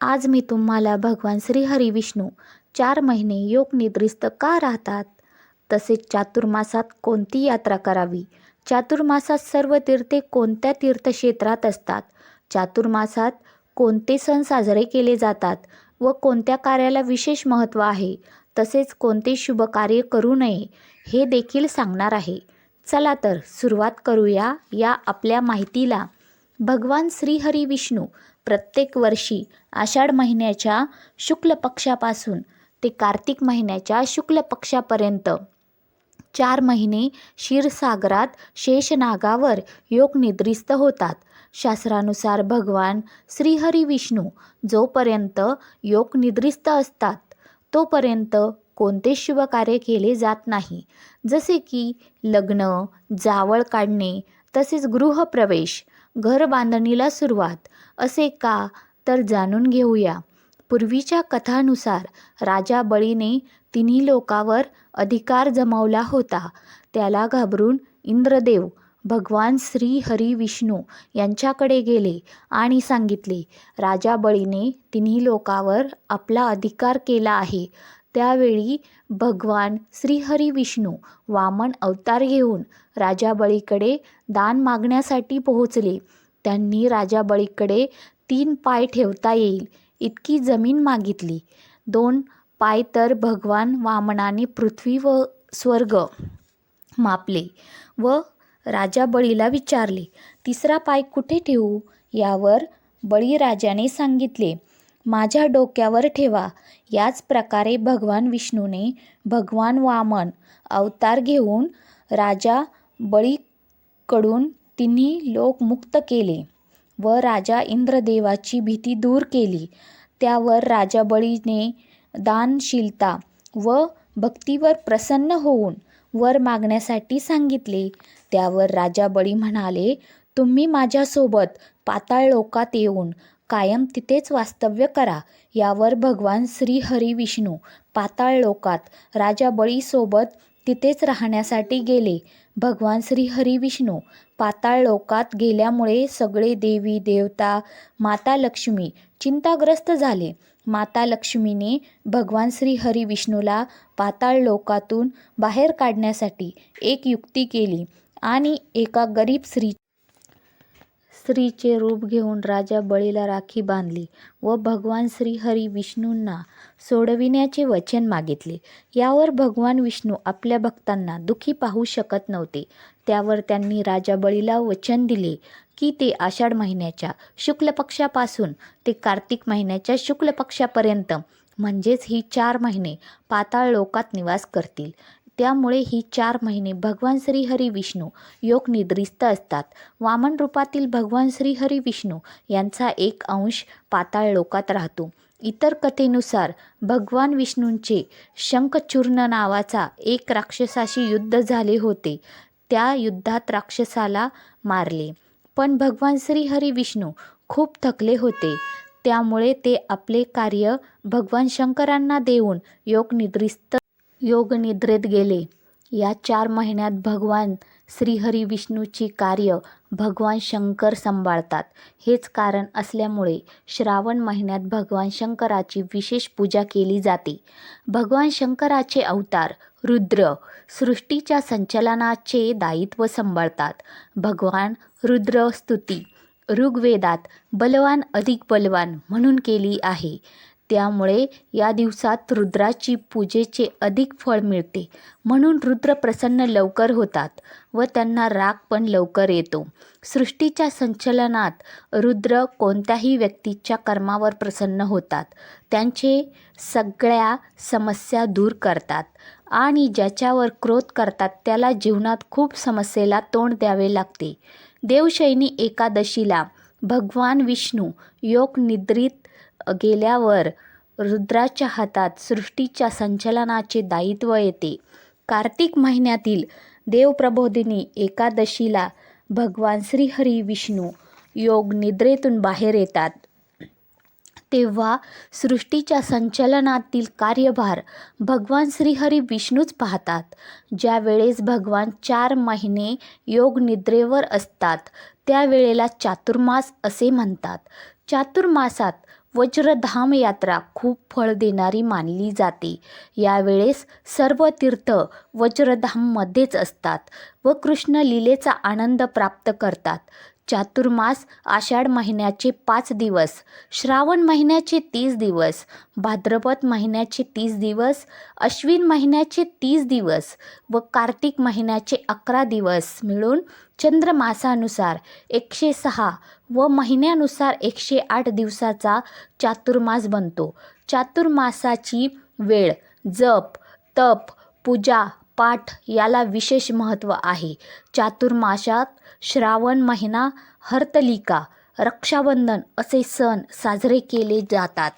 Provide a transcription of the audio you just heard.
आज मी तुम्हाला भगवान श्रीहरी विष्णू चार महिने योग निद्रिस्त का राहतात? तसेच चातुर्मासात कोणती यात्रा करावी? चातुर्मासात सर्व तीर्थे कोणत्या तीर्थक्षेत्रात असतात? चातुर्मासात कोणते सण साजरे केले जातात व कोणत्या कार्याला विशेष महत्त्व आहे? तसेच कोणते शुभ कार्य करू नये? हे देखील सांगणार आहे. चला तर सुरुवात करूया या आपल्या माहितीला. भगवान श्रीहरी विष्णू प्रत्येक वर्षी आषाढ महिन्याच्या शुक्ल पक्षापासून ते कार्तिक महिन्याच्या शुक्ल पक्षापर्यंत चार महिने क्षीरसागरात शेषनागावर योग निद्रिस्त होतात. शास्त्रानुसार भगवान श्रीहरी विष्णू जोपर्यंत योग निद्रिस्त असतात तोपर्यंत कोणते शुभकार्य केले जात नाही. जसे की लग्न जावळ काढणे तसेच गृहप्रवेश घर बांधणीला सुरुवात असे का? तर जाणून घेऊया. पूर्वीच्या कथानुसार राजा बळीने तिन्ही लोकावर अधिकार जमावला होता. त्याला घाबरून इंद्रदेव भगवान श्री हरी विष्णू यांच्याकडे गेले आणि सांगितले राजा बळीने तिन्ही लोकावर आपला अधिकार केला आहे. त्यावेळी भगवान श्रीहरी विष्णू वामन अवतार घेऊन राजा बळीकडे दान मागण्यासाठी पोहोचले. त्यांनी राजा बळीकडे तीन पाय ठेवता येईल. इतकी जमीन मागितली. दोन पाय तर भगवान वामनाने पृथ्वी व स्वर्ग मापले व राजा बळीला विचारले तिसरा पाय कुठे ठेवू? यावर बळीराजाने सांगितले माझ्या डोक्यावर ठेवा. याच प्रकारे भगवान विष्णूने भगवान वामन अवतार घेऊन राजा बळीकडून तिन्ही लोक मुक्त केले व राजा इंद्रदेवाची भीती दूर केली. त्यावर राजा बळीने दानशीलता व भक्तीवर प्रसन्न होऊन वर मागण्यासाठी सांगितले. त्यावर राजा बळी म्हणाले तुम्ही माझ्यासोबत पाताळ लोकात येऊन कायम तिथेच वास्तव्य करा. यावर भगवान श्री हरी विष्णू पाताळ लोकात राजा बळीसोबत तिथेच राहण्यासाठी गेले. भगवान श्री हरी विष्णू पाताळ लोकात गेल्यामुळे सगळे देवी देवता माता लक्ष्मी चिंताग्रस्त झाले. माता लक्ष्मीने भगवान श्री हरी विष्णूला पाताळ लोकातून बाहेर काढण्यासाठी एक युक्ती केली आणि एका गरीब स्त्री स्त्रीचे रूप घेऊन राजा बळीला राखी बांधली व भगवान श्रीहरी विष्णूंना सोडविण्याचे वचन मागितले. यावर भगवान विष्णू आपल्या भक्तांना दुःखी पाहू शकत नव्हते. त्यावर त्यांनी राजा बळीला वचन दिले की ते आषाढ महिन्याच्या शुक्ल पक्षापासून ते कार्तिक महिन्याच्या शुक्ल पक्षापर्यंत म्हणजेच ही चार महिने पाताळ लोकात निवास करतील. त्यामुळे ही चार महिने भगवान श्रीहरी विष्णू योग निद्रिस्त असतात. वामन रूपातील भगवान श्रीहरी विष्णू यांचा एक अंश पाताळ लोकात राहतो. इतर कथेनुसार भगवान विष्णूंचे शंखचूर्ण नावाचा एक राक्षसाशी युद्ध झाले होते. त्या युद्धात राक्षसाला मारले. पण भगवान श्रीहरी विष्णू खूप थकले होते. त्यामुळे ते आपले कार्य भगवान शंकरांना देऊन योग निद्रिस्त योग निद्रेत गेले. या चार महिन्यात भगवान श्रीहरी विष्णूची कार्य भगवान शंकर सांभाळतात. हेच कारण असल्यामुळे श्रावण महिन्यात भगवान शंकराची विशेष पूजा केली जाते. भगवान शंकराचे अवतार रुद्र सृष्टीच्या संचलनाचे दायित्व सांभाळतात. भगवान रुद्र स्तुती ऋग्वेदात बलवान अधिक बलवान म्हणून केली आहे. त्यामुळे या दिवसात रुद्राची पूजेचे अधिक फळ मिळते. म्हणून रुद्र प्रसन्न लवकर होतात व त्यांना राग पण लवकर येतो. सृष्टीच्या संचलनात रुद्र कोणत्याही व्यक्तीच्या कर्मावर प्रसन्न होतात. त्यांचे सगळ्या समस्या दूर करतात आणि ज्याच्यावर क्रोध करतात त्याला जीवनात खूप समस्येला तोंड द्यावे लागते. देवशैनी एकादशीला भगवान विष्णू योग निद्रित गेल्यावर रुद्राच्या हातात सृष्टीच्या संचलनाचे दायित्व येते. कार्तिक महिन्यातील देवप्रबोधिनी एकादशीला भगवान श्रीहरी विष्णू योग निद्रेतून बाहेर येतात. तेव्हा सृष्टीच्या संचलनातील कार्यभार भगवान श्रीहरी विष्णूच पाहतात. ज्या वेळेस भगवान चार महिने योग निद्रेवर असतात त्यावेळेला चातुर्मास असे म्हणतात. चातुर्मासात वज्रधाम यात्रा खूप फळ देणारी मानली जाते. यावेळेस सर्व तीर्थ वज्रधाममध्येच असतात व कृष्ण लीलेचा आनंद प्राप्त करतात. चातुर्मास आषाढ महिन्याचे पाच दिवस श्रावण महिन्याचे तीस दिवस भाद्रपद महिन्याचे तीस दिवस अश्विन महिन्याचे तीस दिवस व कार्तिक महिन्याचे अकरा दिवस मिळून चंद्रमासानुसार एकशे सहा व महिन्यानुसार एकशे आठ दिवसाचा चातुर्मास बनतो. चातुर्मासाची वेळ जप तप पूजा पाठ याला विशेष महत्त्व आहे. चातुर्मासात श्रावण महिना हरतालिका रक्षाबंधन असे सण साजरे केले जातात.